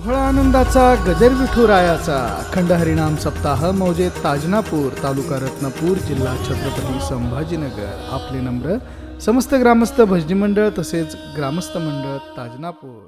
सोहळा आनंदाचा गजर विठुरायाचा अखंड हरिणाम सप्ताह मौजे ताजनापूर तालुका रत्नपूर जिल्हा छत्रपती संभाजीनगर. आपले नम्र समस्त ग्रामस्थ भजनी मंडळ तसेच ग्रामस्थ मंडळ ताजनापूर.